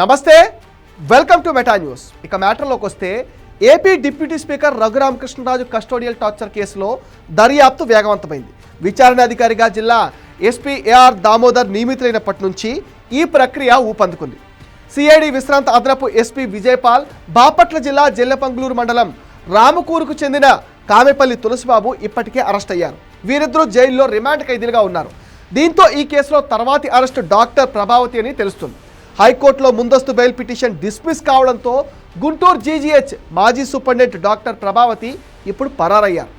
నమస్తే welcome to meta news. ఇక మ్యాటర్లోకి వస్తే AP deputy speaker Raghu Rama Krishna Raju custodial torture కేసులో దర్యాప్తు వేగవంతమైంది. విచారణ అధికారిగా జిల్లా ఎస్పీ ఏఆర్ దామోదర్ నియమితులైనప్పటి నుంచి ఈ ప్రక్రియ ఊపందుకుంది. సిఐడి విశ్రాంత అదనపు ఎస్పీ విజయపాల్ బాపట్ల జిల్లా జెల్లెపంగులూరు మండలం రామకూరుకు చెందిన కామెపల్లి తులసిబాబు ఇప్పటికే అరెస్ట్ అయ్యారు. వీరిద్దరూ జైల్లో రిమాండ్ ఖైదీలుగా ఉన్నారు. దీంతో ఈ కేసులో తర్వాతి అరెస్టు డాక్టర్ ప్రభావతి అని తెలుస్తుంది. హైకోర్టులో ముందస్తు బెయిల్ పిటిషన్ డిస్మిస్ కావడంతో గుంటూరు జీజీహెచ్ మాజీ సూపరింటెండెంట్ డాక్టర్ ప్రభావతి ఇప్పుడు పరారయ్యారు.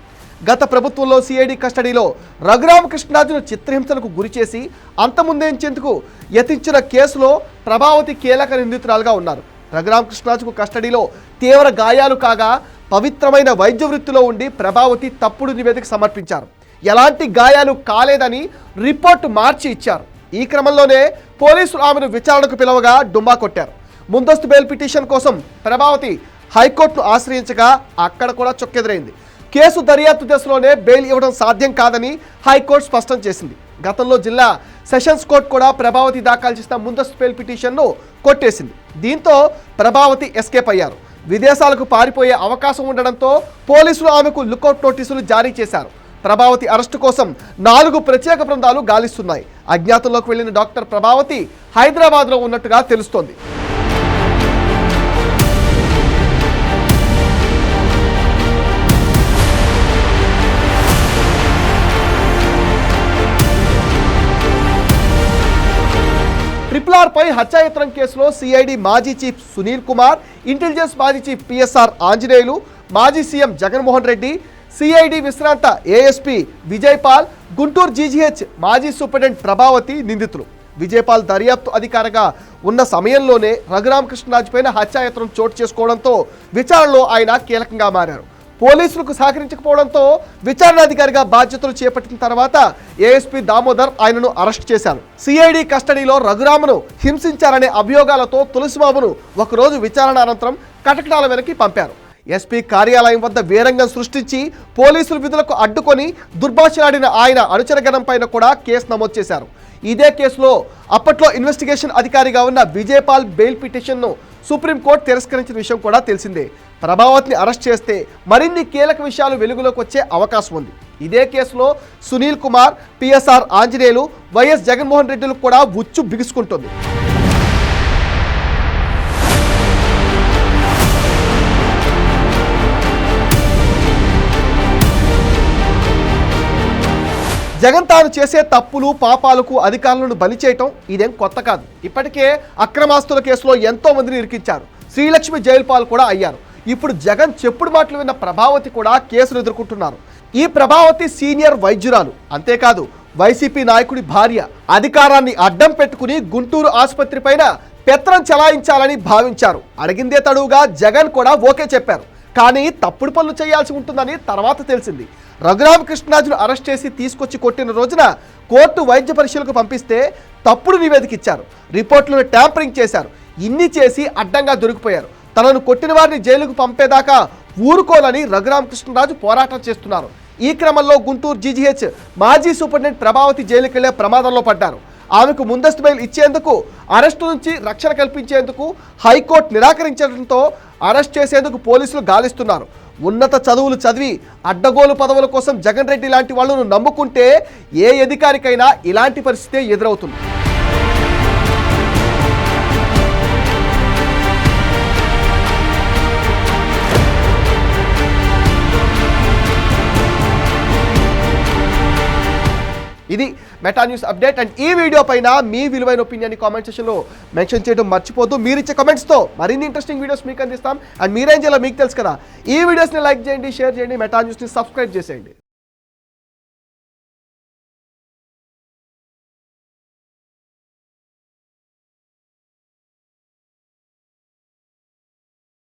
గత ప్రభుత్వంలో సిఐడి కస్టడీలో రఘురామకృష్ణరాజును చిత్రహింసలకు గురిచేసి అంతముందేంచేందుకు యతించిన కేసులో ప్రభావతి కీలక నిందితురాలుగా ఉన్నారు. రఘురామకృష్ణరాజుకు కస్టడీలో తీవ్ర గాయాలు కాగా పవిత్రమైన వైద్య వృత్తిలో ఉండి ప్రభావతి తప్పుడు నివేదిక సమర్పించారు. ఎలాంటి గాయాలు కాలేదని రిపోర్టు మార్చి ఇచ్చారు. ఈ క్రమంలోనే పోలీసులు ఆమెను విచారణకు పిలవగా డుమ్మా కొట్టారు. ముందస్తు బెయిల్ పిటిషన్ కోసం ప్రభావతి హైకోర్టును ఆశ్రయించగా అక్కడ కూడా చొక్కెదురైంది. కేసు దర్యాప్తు దశలోనే బెయిల్ ఇవ్వడం సాధ్యం కాదని హైకోర్టు స్పష్టం చేసింది. గతంలో జిల్లా సెషన్స్ కోర్టు కూడా ప్రభావతి దాఖలు చేసిన ముందస్తు బెయిల్ పిటిషన్ను కొట్టేసింది. దీంతో ప్రభావతి ఎస్కేప్ అయ్యారు. విదేశాలకు పారిపోయే అవకాశం ఉండడంతో పోలీసులు ఆమెకు లుకౌట్ నోటీసులు జారీ చేశారు. ప్రభావతి అరెస్టు కోసం నాలుగు ప్రత్యేక బృందాలు గాలిస్తున్నాయి. అజ్ఞాతంలోకి వెళ్ళిన డాక్టర్ ప్రభావతి హైదరాబాద్లో ఉన్నట్టుగా తెలుస్తోంది. పై హత్యాయత్నం కేసులో సిఐడి మాజీ చీఫ్ సునీల్ కుమార్ ఇంటెలిజెన్స్ మాజీ చీఫ్ పిఎస్ఆర్ ఆంజనేయులు మాజీ సీఎం జగన్మోహన్ రెడ్డి సిఐడి విశ్రాంత ఏఎస్పీ విజయపాల్ గుంటూరు జీజీహెచ్ మాజీ సూపరింటెండెంట్ ప్రభావతి నిందితులు. విజయపాల్ దర్యాప్తు అధికారిగా ఉన్న సమయంలోనే రఘురామకృష్ణరాజు పైన హత్యాయత్నం చోటు చేసుకోవడంతో విచారణలో ఆయన కీలకంగా మారారు. పోలీసులకు సహకరించకపోవడంతో విచారణాధికారిగా బాధ్యతలు చేపట్టిన తర్వాత ఏఎస్పీ దామోదర్ ఆయనను అరెస్ట్ చేశారు. సిఐడి కస్టడీలో రఘురామను హింసించారనే అభియోగాలతో తులసిబాబును ఒకరోజు విచారణ అనంతరం కటకటాల వెనక్కి పంపారు. ఎస్పీ కార్యాలయం వద్ద వేరంగం సృష్టించి పోలీసులు విధులకు అడ్డుకొని దుర్భాషలాడిన ఆయన అనుచరగణం పైన కూడా కేసు నమోదు చేశారు. ఇదే కేసులో అప్పట్లో ఇన్వెస్టిగేషన్ అధికారిగా ఉన్న విజయపాల్ బెయిల్ పిటిషన్ను సుప్రీంకోర్టు తిరస్కరించిన విషయం కూడా తెలిసిందే. ప్రభావత్ని అరెస్ట్ చేస్తే మరిన్ని కీలక విషయాలు వెలుగులోకి వచ్చే అవకాశం ఉంది. ఇదే కేసులో సునీల్ కుమార్ పిఎస్ఆర్ ఆంజనేయులు వైఎస్ జగన్మోహన్ రెడ్డిలు కూడా ఉచ్చు బిగుసుకుంటుంది. జగన్ తాను చేసే తప్పులు పాపాలకు అధికారులను బలి చేయటం ఇదేం కొత్త కాదు. ఇప్పటికే అక్రమాస్తుల కేసులో ఎంతో మందిని ఇరికించారు. శ్రీలక్ష్మి జైలు పాలు కూడా అయ్యారు. ఇప్పుడు జగన్ చెప్పుడు మాటలు విన్న ప్రభావతి కూడా కేసులు ఎదుర్కొంటున్నారు. ఈ ప్రభావతి సీనియర్ వైద్యురాలు. అంతేకాదు వైసీపీ నాయకుడి భార్య. అధికారాన్ని అడ్డం పెట్టుకుని గుంటూరు ఆసుపత్రి పైన పెత్తనం చెలాయించాలని భావించారు. అడిగిందే తడువుగా జగన్ కూడా ఓకే చెప్పారు. కానీ తప్పుడు పనులు చేయాల్సి ఉంటుందని తర్వాత తెలిసింది. రఘురామకృష్ణరాజును అరెస్ట్ చేసి తీసుకొచ్చి కొట్టిన రోజున కోర్టు వైద్య పరీక్షలకు పంపిస్తే తప్పుడు నివేదిక ఇచ్చారు. రిపోర్టులను ట్యాంపరింగ్ చేశారు. ఇన్ని చేసి అడ్డంగా దొరికిపోయారు. తనను కొట్టిన వారిని జైలుకు పంపేదాకా ఊరుకోలని రఘురామకృష్ణరాజు పోరాటం చేస్తున్నారు. ఈ క్రమంలో గుంటూరు జీజీహెచ్ మాజీ సూపరింటెండెంట్ ప్రభావతి జైలుకి వెళ్ళే ప్రమాదంలో పడ్డారు. ఆమెకు ముందస్తు బెయిల్ ఇచ్చేందుకు అరెస్టు నుంచి రక్షణ కల్పించేందుకు హైకోర్టు నిరాకరించడంతో అరెస్ట్ చేసేందుకు పోలీసులు గాలిస్తున్నారు. ఉన్నత చదువులు చదివి అడ్డగోలు పదవుల కోసం జగన్ రెడ్డి లాంటి వాళ్ళను నమ్ముకుంటే ఏ అధికారికైనా ఇలాంటి పరిస్థితే ఎదురవుతుంది. ఇది మెటా న్యూస్ అప్డేట్ అండ్ ఈ వీడియో పైన మీ విలువైన ఒపీనియన్ కామెంట్ సెషన్లో మెన్షన్ చేయడం మర్చిపోద్దు మీరు ఇచ్చే కామెంట్స్తో మరిన్ని ఇంట్రెస్టింగ్ వీడియోస్ మీకు అందిస్తాం. అండ్ మీరేం చేయాలో మీకు తెలుసు కదా. ఈ వీడియోస్ని లైక్ చేయండి షేర్ చేయండి మెటా న్యూస్ని సబ్స్క్రైబ్ చేసేయండి.